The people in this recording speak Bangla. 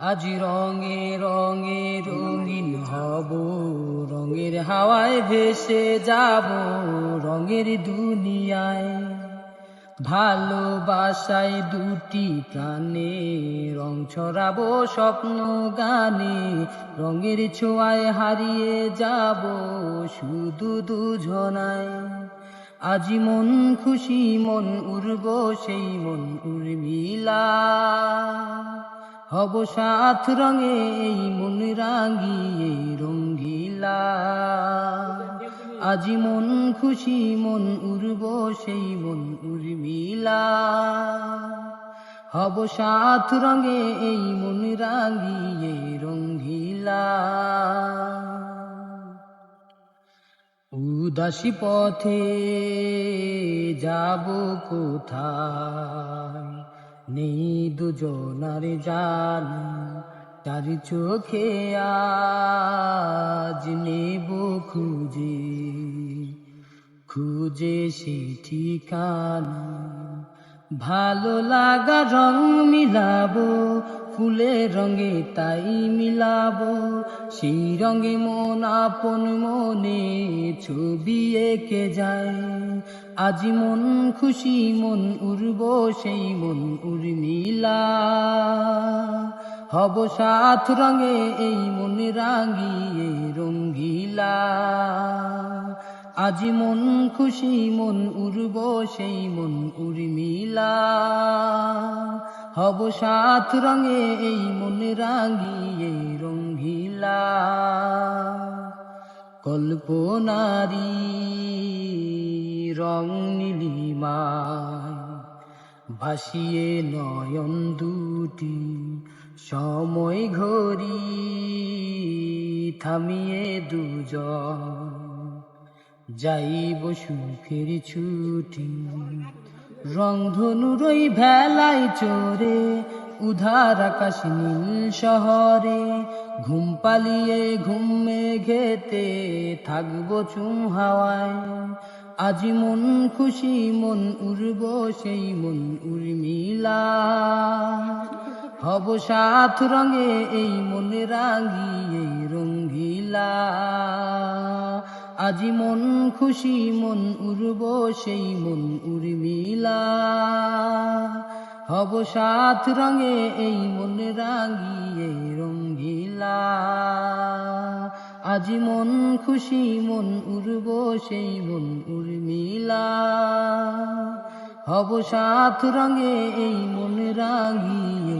আজ রঙে রঙে রঙিন হব, রঙের হাওয়ায় ভেসে যাব, রঙের দুনিয়ায়। ভালোবাসায় দুটি প্রাণে, রং ছড়াবো স্বপ্ন গানে, রঙের ছোঁয়ায় হারিয়ে যাব শুধু দুজনায়। আজি মন খুশি, মন উড়ব, সেই মন উর্মিলা হব সাত রঙে এই মন রাঙিয়ে রঙ্গিলা। আজি মন খুশি, মন উড়ব, সেই মন উর্মিলা। হব সাত রঙে এই মন রাঙিয়ে রঙ্গিলা। উদাসী পথে যাব কোথায়? নেই দুজনার জান, তার চোখে আজ নেব খুঁজে। খুঁজে সে ঠিকানা, ভালো লাগা রং মিলাবো ফুলের রঙে তাই মিলাব। সেই রঙে মন আপন মনে ছবি এঁকে যায়। আজি মন খুশি, মন উড়ব, সেই মন উর্মিলা। হব সাথ রঙে এই মন রাঙিয়ে আজি মন খুশি, মন উড়ব, সেই মন উর্মিলা হব সাত রঙে এই মন রাঙিয়ে রঙ্গিলা। কল্পনারি রং নীলিমায়, ভাসিয়ে নয়ন দুটি সময় ঘড়ি থামিয়ে দুজন। যাইব সুখের ছুটি। রংধনুর ওই ভেলায় চোরে উধার আকাশ নীল শহরে। ঘুম পালিয়ে ঘুম ঘেতে থাকব চুম হাওয়ায়। আজি মন খুশি, মন উড়ব, সেই মন উর্মিলা। হব সাত রঙে এই মন রাঙিয়ে রঙ্গিলা। আজি মন খুশি, মন উড়ব, সেই মন উর্মিলা। হব সাত রঙে এই মন রাঙিয়ে রঙ্গিলা। আজি মন খুশি, মন উড়ব, সেই মন উর্মিলা। হব সাত রঙে এই মন রাঙিয়ে